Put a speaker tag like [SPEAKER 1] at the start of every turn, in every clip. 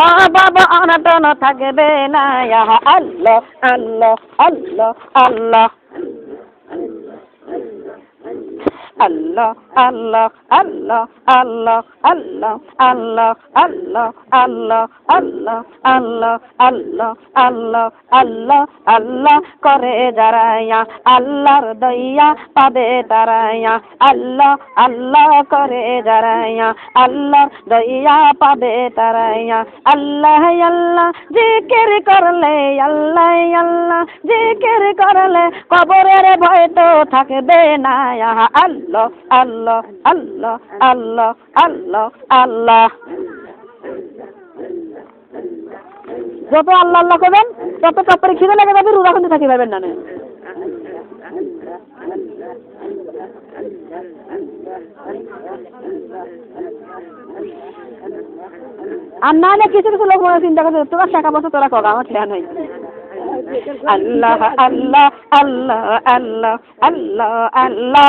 [SPEAKER 1] অভাব অনটন থাকবে না ইয়া আল্লাহ আল্লাহ আল্লাহ আল্লাহ আল্লাহ আল্লাহ আল্লাহ আল্লাহ আল্লাহ আল্লাহ আল্লাহ আল্লাহ আল্লাহ আল্লাহ আল্লাহ আল্লাহ আল্লাহ আল্লাহ করে যারাইয়া আল্লাহর দইয়া পাবে তারাইয়া, আল্লাহ আল্লাহ করে যারাইয়া আল্লাহর দইয়া পাবে তারাইয়া, আল্লাহ আল্লাহ জিকির করলে, আল্লাহ আল্লাহ জিকির করলে কবরের ভয় তো থাকবে না আল্লাহ আল্লাহ আল্লাহ আল্লাহ আল্লাহ আল্লাহ। যত আল্লাহ আল্লাহ করবেন, তত চপ্পরে খিদে লেগে যাবে রুরা কিন্তু থাকি পারবেন না। আর না হলে কিছু কিছু লোক মনে চিন্তা করছে, তোরা টাকা পয়সা তোরা কগা, আমার খেয়া নাই আল্লাহ আল্লাহ আল্লাহ আল্লাহ আল্লাহ আল্লাহ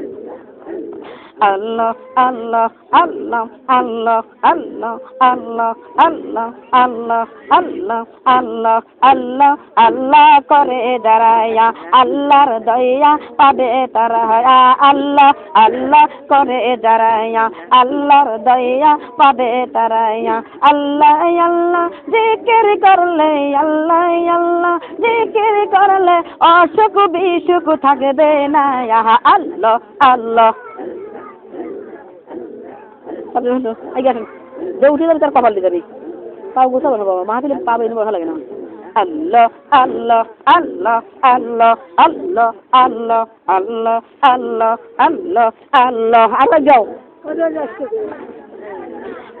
[SPEAKER 1] আল্লাহ আল্লাহ আল্লাহ আল্লাহ আল্লাহ আল্লাহ আল্লাহ আল্লাহ আল্লাহ আল্লাহ আল্লাহ আল্লাহ করে দাঁড়ায়া আল্লাহর দয়া পাবে তারা আল্লাহ আল্লাহ করে দাঁড়ায়া আল্লাহর দয়া পাবে তারায়া আল্লাহ আল্লাহ জিকির করলে আল্লাহ আল্লাহ জিকির করলে অসুখ বিসুখ থাকবে না ইয়া আল্লাহ আল্লাহ তারপরে হলো আই গেছেন যে উঠে যাবে তার কপাল দিয়ে যাবে পাও গোছাবো না বাবা মাহফিলে পাবে এনে ভালো লাগে না আল্লাহ আল্লাহ আল্লাহ আল্লাহ আল্লাহ আল্লাহ আল্লাহ আল্লাহ আল্লাহ আল্লাহ আল্লাহ যাও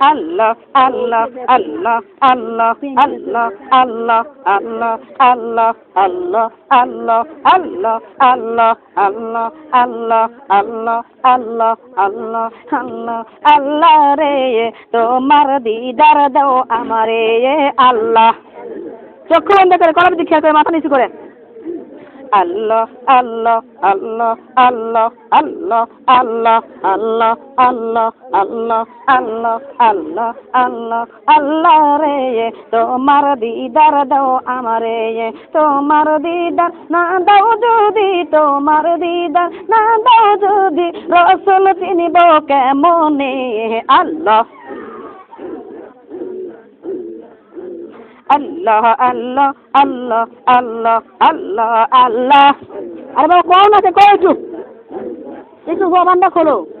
[SPEAKER 1] আল্লাহ আল্লাহ আল্লাহ আল্লাহ আল্লাহ আল্লাহ আল্লাহ আল্লাহ আল্লাহ আল্লাহ আল্লাহ আল্লাহ আল্লাহ আল্লাহ আল্লাহ আল্লাহ আল্লাহ আল্লাহ আল্লাহ রে তোমার দিদার দাও আমারে আল্লাহ চক্ষু বন্ধ করে কলম দীক্ষা করে মাথা নিচু করে আল্লাহ আল্লাহ আল্লাহ আল্লাহ আল্লাহ আল্লাহ আল্লাহ আল্লাহ আল্লাহ আল্লাহ আল্লাহ আল্লাহ আল্লাহ রে তোমার দিদার দাও আমারে তোমার দিদার না দাও যদি তোমার দিদার না দাও যদি রসুল চিনিব কেমনে আল্লাহ আল্লাহ আল্লাহ আল্লাহ আল্লাহ আল্লাহ আল্লাহ। আরে বাবা কোন আছে কয় একটু। একটু জবানটা খোলো।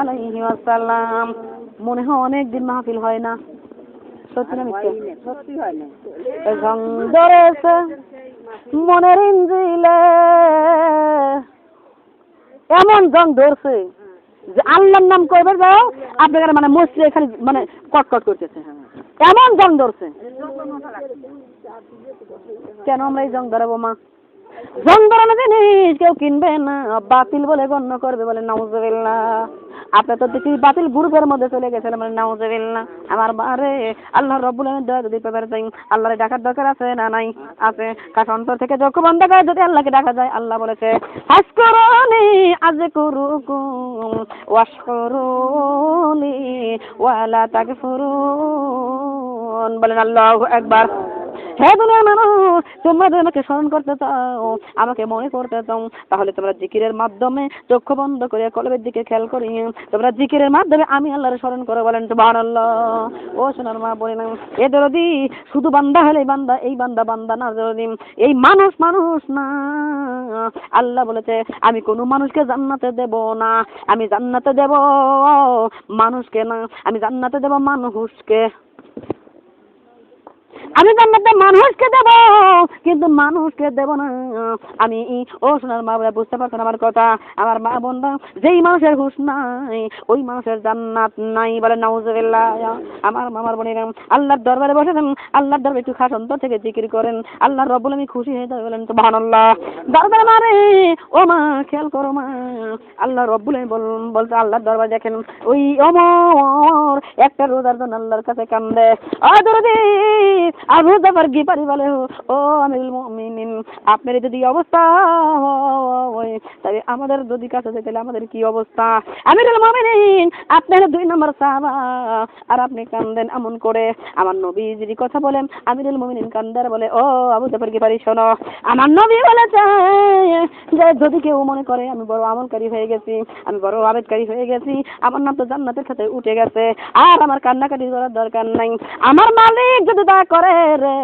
[SPEAKER 1] আলাইহি মনে হয় অনেক দিন মাহফিল হয় না। সত্যি না
[SPEAKER 2] সত্যি হয় না
[SPEAKER 1] ধরেছে, মনের এমন জং ধরছে যে আল্লাহর নাম করবে যাও আপনাদের মানে মসজিদ এখানে মানে কটকট করতেছে। এমন জং ধরছে। কেন আমরা এই জং ধরাবো মা? জং জিনিস কেউ কিনবে না। বাতিল বলে গণ্য করবে বলে নাউজুবিল্লাহ। আপনি তো দেখি বাতিল গ্রুপের মধ্যে চলে গেছেন মানে নাউজুবিল্লাহ। আমার বারে আল্লাহ রব্বুল আলামিন দয়া যদি পেপার চাই আল্লাহরে ডাকার দরকার আছে না নাই? আছে। কাশ অন্তর থেকে চক্ষু বন্ধ করে যদি আল্লাহকে ডাকা যায়, আল্লাহ বলেছে আজকুরুনি আজকুরুকুম ওয়াশকুরুনি, ওয়ালা তাকফুরুন বলেন আল্লাহু আকবার। হে দুনিয়ার মানুষ, তোমরা যদি আমাকে স্মরণ করতে চাও, আমাকে মনে করতে চাও, তাহলে তোমরা জিকিরের মাধ্যমে চক্ষু বন্ধ করে কলবের দিকে খেয়াল করি। তোমরা জিকিরের মাধ্যমে আমি আল্লাহর স্মরণ করে, বলেন সুবহানাল্লাহ। ও সোনার মা বলে না এ দরদি, শুধু বান্দা হলে বান্দা, এই বান্দা বান্দা না দরদি। এই মানুষ মানুষ না। আল্লাহ বলেছে, আমি কোনো মানুষকে জান্নাতে দেব না, আমি জান্নাতে দেব মানুষকে না, আমি জান্নাতে দেব মানুষকে। আমি জান্নাতে মানুষকে দেব, কিন্তু মানুষকে দেব না। আমি, ও সোনার মা বলে বুঝতে পারছেন আমার কথা? আমার মা বোনরা যেই মানুষের হুশ নাই, ওই মানুষের জান্নাত নাই বলে নাউজুবিল্লাহ। আমার মামার বোনেরা আল্লাহর দরবারে বসেছেন আল্লাহর দরবারে একটু খাস অন্তর থেকে জিকির করেন। আল্লাহর রব্বুল আমি খুশি হয়ে যাবে বলেন, সুবহানাল্লাহ। দরবারে মারে ও মা, খেয়াল করো মা। আল্লাহ রব্বুল আমি বল বলতে আল্লাহর দরবারে দেখেন, ওই অমর একটা রোজার জন্য আল্লাহর কাছে কান্দে। অদরদি আর রোজা পার গিপারি বলে ও আমিরুল মুমিনিন, আপনার যদি অবস্থা হয়, তবে আমাদের যদি কাছে যেতে আমাদের কি অবস্থা? আমিরুল মুমিনিন, আপনার দুই নম্বর সাহাবা। আর আপনি কান্দেন এমন করে। আমার নবী যদি কথা বলেন, আমিরুল মুমিনিন কান্দার বলে, ও আবু জাফর গিপারি শোনো। আমার নবী বলেছে যে, যদি কেউ মনে করে, আমি বড় আমলকারী হয়ে গেছি, আমি বড় আবেদকারী হয়ে গেছি, আমার নাম তো জান্নাতের সাথে উঠে গেছে, আর আমার কান্নাকাটি করার দরকার নাই। আমার মালিক যদি তা করে রে?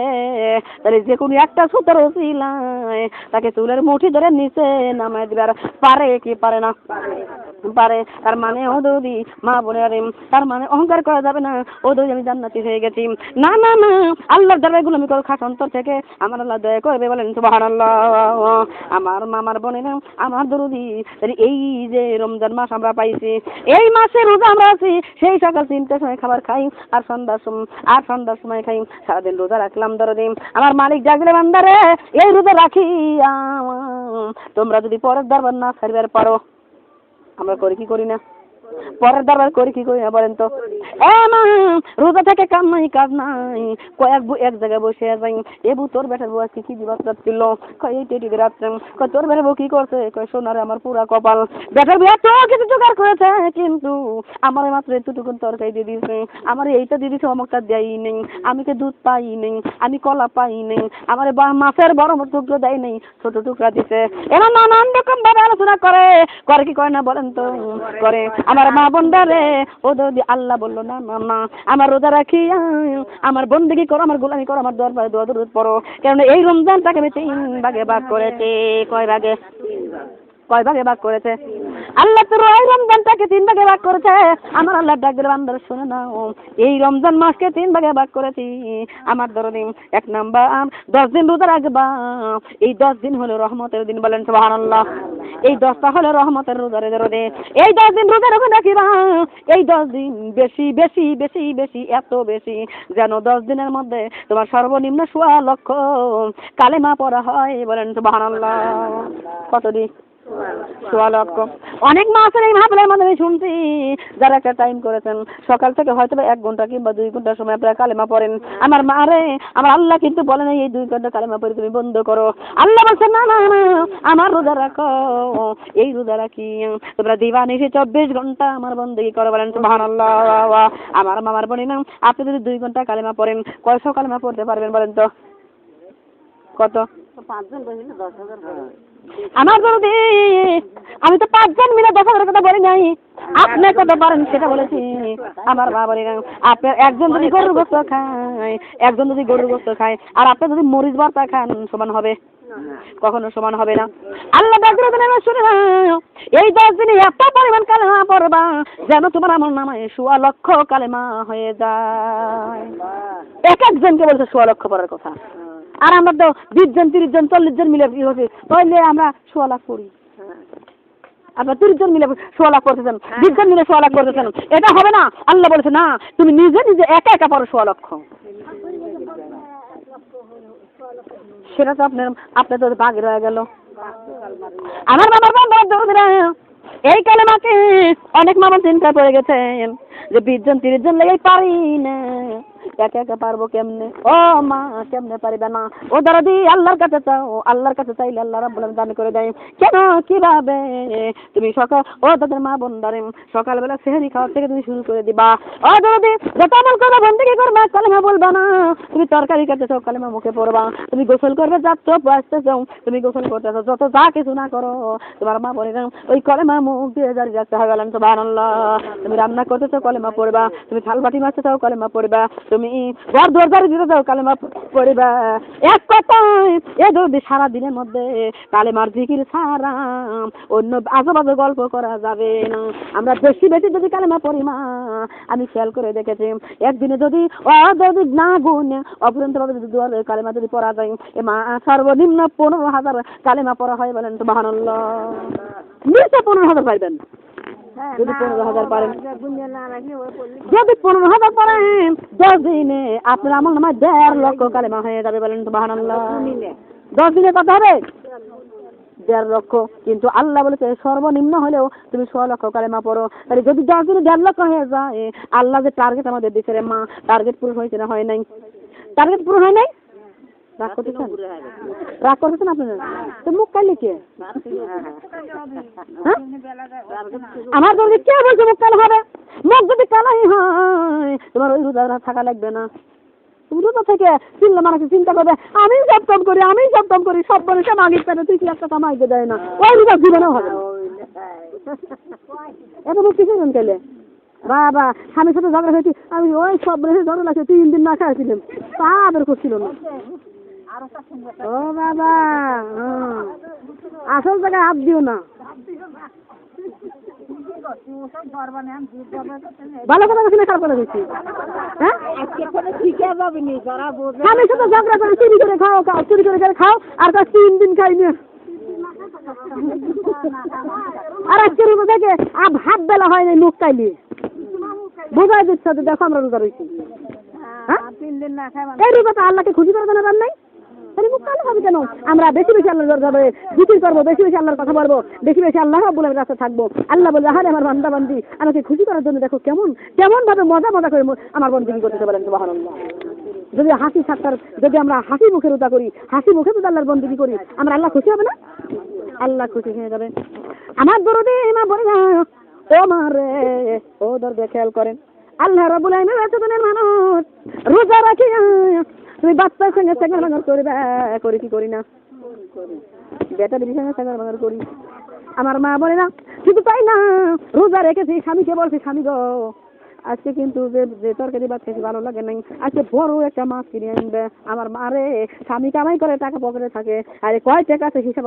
[SPEAKER 1] তাহলে যে কোনো একটা সুতার ওসিলায় তাকে চুলের মুঠি ধরে নিচে নামায় দিবার পারে কি পারে না? পারে। তার মানে ও দৌদি মা বলে, আরে, তার মানে অহংকার করা যাবে না। ও দৌদি আমি জান্নাতি হয়ে গেছি। না না না, আল্লাহর দরবারে গুলো আমি খাস অন্তর থেকে। আমার আল্লাহ দয়া করবে, বলেন, সুবহানাল্লাহ। আমার মামার বোনেরা, আমার দরুদি এই যে রমজান মাস আমরা পাইছি, এই মাসে রোজা আমরা আছি, সেই সকাল তিনটার সময় খাবার খাই, আর সন্ধ্যার সময় আর সন্ধ্যার সময় খাই। সারাদিন রোজা রাখলাম দরদিন আমার মালিক জাগলে, বান্দারে, এই রোজা রাখি তোমরা যদি পরের দরবার না ছাড়বার পারো আমরা করি কি করি না? পরের দরবার করি কি করি বলেন তো? রোজা থেকে কাম নাই, কাজ নাই। কয়েক এক জায়গায় বসে যাই এ বউ তোর বেটার বউ আজকে কি দিবাস ছিল? কয় টেটি রাত্রে। কয় তোর বেটার বউ কি করছে? কয় সোনারে আমার পুরা কপাল। বেটার বউ এত কিছু জোগাড় করেছে, কিন্তু আমার মাত্র এতটুকু তরকারি দিয়ে দিয়েছে। আমার এইটা দিয়ে দিয়েছে, অমুকটা দেয় নেই। আমি কে দুধ পাই নেই, আমি কলা পাই নেই। আমার মাছের বড় বড় টুকরো দেয় নেই, ছোট টুকরা দিছে। এরা নানান রকম ভাবে আলোচনা করে। করে কি করে না বলেন তো? করে। আমার মা বোনদারে, ও দি আল্লাহ বলল, না না না আমার রোজা রাখি আমার বন্দিগি করো, আমার গোলামি করো, আমার দরবারে দোয়া দরুদ পড়ো। কারণ এই রমজানটাকে আমি তিন ভাগে ভাগ করেছি। কয় ভাগে? কয় ভাগে ভাগ করেছে? আল্লাহ তোর এই রমজানটাকে তিন ভাগে ভাগ করেছে। আমার আল্লাহ ডাক দিলে বান্দার শুনে নাও। এই রমজান মাসকে তিন ভাগে ভাগ করেছি। আমার ধরুন এক নাম্বার, দশ দিন রোজা রাখবা। এই দশ দিন হলো রহমতের দিন বলেন সুবহানাল্লাহ। এই দশটা হলো রহমতের রোজারে রোদে এই দশ দিন রোজা রোজা রাখিবা। এই দশ দিন বেশি বেশি বেশি বেশি, এত বেশি যেন দশ দিনের মধ্যে তোমার সর্বনিম্ন সোয়া লক্ষ কালেমা পড়া হয় বলেন সুবহানাল্লাহ। কত দিন? সোয়া লক্ষ অনেক মাসের এই মাহফিলের মধ্যে আমি শুনছি, যারা একটা টাইম করেছেন, সকাল থেকে হয়তো এক ঘণ্টা কিংবা দুই ঘণ্টার সময় আপনারা কালেমা পড়েন। আমার মা রে, আমার আল্লাহ কিন্তু বলে এই দুই ঘণ্টা কালেমা পড়ে তুমি বন্ধ করো। আল্লাহ বলছে, না না না, আমার রোজা রাখো, এই রোজা রাখি। তোমরা দিবানিশি চব্বিশ ঘণ্টা আমার বন্দী করো বলেন, সুবহানাল্লাহ আমার মামার বোনি না আপনি যদি দুই ঘণ্টা কালেমা পড়েন কয়শো কালেমা পড়তে পারবেন বলেন তো? কত?
[SPEAKER 2] পাঁচজন বসলে দশ হাজার।
[SPEAKER 1] আমার বলতে আমি তো পাঁচজন মিলে দশ হাজার কথা বলি নাই। আপনি কত পারেন সেটা বলেছি। আমার মা বলি আপনার একজন যদি গরুর গোস্ত খায়, একজন যদি গরুর গোস্ত খায়, আর আপনি যদি মরিচ ভর্তা খান, সমান হবে। কখনো সমান হবে না। আল্লাহ ডাকরে দিলে শুনে না এই দশ দিনে এত পরিমাণ কালেমা পড়বা, যেন তোমার আমার নামে সোয়া লক্ষ কালেমা হয়ে যায়। এক একজনকে বলছে সোয়া লক্ষ পড়ার কথা। আর আমরা তো বিশ জন তিরিশ জন চল্লিশ জন মিলে হচ্ছে তাহলে আমরা সোয়া লাখ করি আপনার তিরিশ জন মিলে সোয়া লাখ করতেছেন বিশ জন মিলে সোয়া লাখ করতেছেন এটা হবে না। আল্লাহ বলেছে না তুমি নিজে নিজে একা একা পড়ো সোয়া লক্ষ সেটা তো আপনার আপনার তো বাঘ রয়ে গেল। আমার বাবার বাবা এই কালেমাকে অনেক মামা চিন্তা পড়ে গেছেন। যে বিশ জন তিরিশ জন লেগে পারি না। একা একা পারব কেমনে? ও মা, কেমনে পারিবে না? ও দাদি আল্লাহর কাছে চাও আল্লাহর কাছে চাইলে আল্লাহ রাব্বুল দান করে দেয়। কেন, কীভাবে? তুমি সকাল, ও তাদের মা বন্দারে, সকালবেলা সেহরি খাওয়ার থেকে তুমি শুরু করে দিবা। ও দাদি যত আমল করবে বন্দিকে করবে, কালেমা বলবা না। তুমি তরকারি কাটতে চাও, কালেমা মুখে পড়বা। তুমি গোসল করবে, যাচ্ছ আসতে চাও। তুমি গোসল করতে চাও, যত যা কিছু না করো, তোমার মা বলে ওই কলেমা মুখ দিয়ে জারি রাখতে হবে তুমি রান্না করতে চাও, কলেমা পড়বা। তুমি থাল বাটি মারতে চাও, কলেমা পড়বা। তুমি ঘর দুয়ার দ্বারে দিতে যাও কালেমা পড়িবা। এক কথায়, এ যদি সারা দিনের মধ্যে কালেমার জিকির ছাড়া অন্য আজে বাজে গল্প করা যাবে না। আমরা বেশি বেশি যদি কালেমা পড়ি, মা, আমি খেয়াল করে দেখেছি, একদিনে যদি অ যদি না গুণ অপরন্ত ভাবে যদি দুয়ার কালেমা যদি পড়া যায়, এ মা, সর্বনিম্ন পনেরো হাজার কালেমা পড়া হয় বলেন তো বাহান্লাহ নিচে পনেরো হাজার পাইবেন। যদি পনেরো হাজার পারেন। যদি পনেরো হাজার পারেন দশ দিনে আপনার আমার নামায় দেড় লক্ষ কালেমা হয়ে যাবে বলেন তো দশ দিনে। কত হবে? দেড় লক্ষ। কিন্তু আল্লাহ বলেছে সর্বনিম্ন হলেও তুমি ছ লক্ষ কালেমা পড়ো। তাহলে যদি দশ দিনে দেড় লক্ষ হয়ে যায় আল্লাহ যে টার্গেট আমাদের দিচ্ছে রে মা টার্গেট পূরণ হয়েছে না হয় নাই? টার্গেট পূরণ হয় নাই? রাগ করতেছেন? রাগ করতেছেন আপনারা? তো মুখ কালি কে? হ্যাঁ। আমার যদি কে বলছে মুখ কালো হবে? মুখ যদি কালাই হয় তোমার ওই রোজা থাকা লাগবে না। তুমি রোজা থেকে চিল্লা মানুষ চিন্তা করবে আমি সব কাম করি আমি সব কাম করি সব মানুষ মাগির পেনে তুই কি একটা কামাইতে দেয় না। ওই রোজা জীবনেও হবে না। এত মুখ কিছু নেন কেলে বাবা স্বামীর সাথে ঝগড়া হয়েছি আমি ওই সব মানুষের ঝগড়া লাগছে তিন দিন না খাইছিলাম। তা আদর করছিল না। ও বাবা। আসল জায়গায় হাত দিও না। ভালো কথা বলছি না, খারাপ কথা বলছি। হ্যাঁ?
[SPEAKER 2] নি
[SPEAKER 1] ঝগড়া করে চুরি করে খাও খাও, চুরি করে করে খাও, আর তার তিন দিন খাই না আর আজকে রোজা থেকে আর ভাত বেলা হয় নাই মুখ কাইলি। বোঝাই দিচ্ছে দেখো আমরা রোজা রয়েছি হ্যাঁ?
[SPEAKER 2] দিন না
[SPEAKER 1] এই রোজাটা আল্লাহকে খুশি করে জানাবার নাই? তাহলে মুখ কালো হবে কেন? আমরা বেশি বেশি আল্লাহর দরজা হবে জিকির করব, বেশি বেশি আল্লাহর কথা বলব, বেশি বেশি আল্লাহ রাব্বুল আলামিনের রাস্তায় থাকব। আল্লাহ বলবে আরে আমার বান্দা বান্দি, আমাকে খুশি করার জন্য দেখো কেমন কেমন ভাবে মজা মজা করে আমার বন্দিগি করতে সুবহানাল্লাহ। যদি হাসি ঠাট্টার যদি আমরা হাসি মুখে রোজা করি, হাসি মুখে যদি আল্লাহর বন্দিগি করি, আমরা আল্লাহ খুশি হবে না? আল্লাহ খুশি হয়ে যাবে। আমার দরদে মা বলে ও মা রে, ও দরদে খেয়াল করেন। আল্লাহ রাব্বুল আলামিন এতদিনের মানুষ রোজা রাখি তুমি বাচ্চার সঙ্গে সেগার বাগার করবে, করি কি করি না? বেটা দিদির সঙ্গে সেগার বাগার করি। আমার মা বলে না, শুধু তাই না, রোজা রেখেছি, স্বামীকে বলছি, স্বামী গো, আজকে কিন্তু যে যে তরকারি ভাত খেয়েছি, ভালো লাগে নাই। আজকে বড় একটা মাছ কিনে আনবে। আমার মা রে, স্বামী কামাই করে টাকা পকেটে থাকে, আরে কয় টাকা আছে হিসাব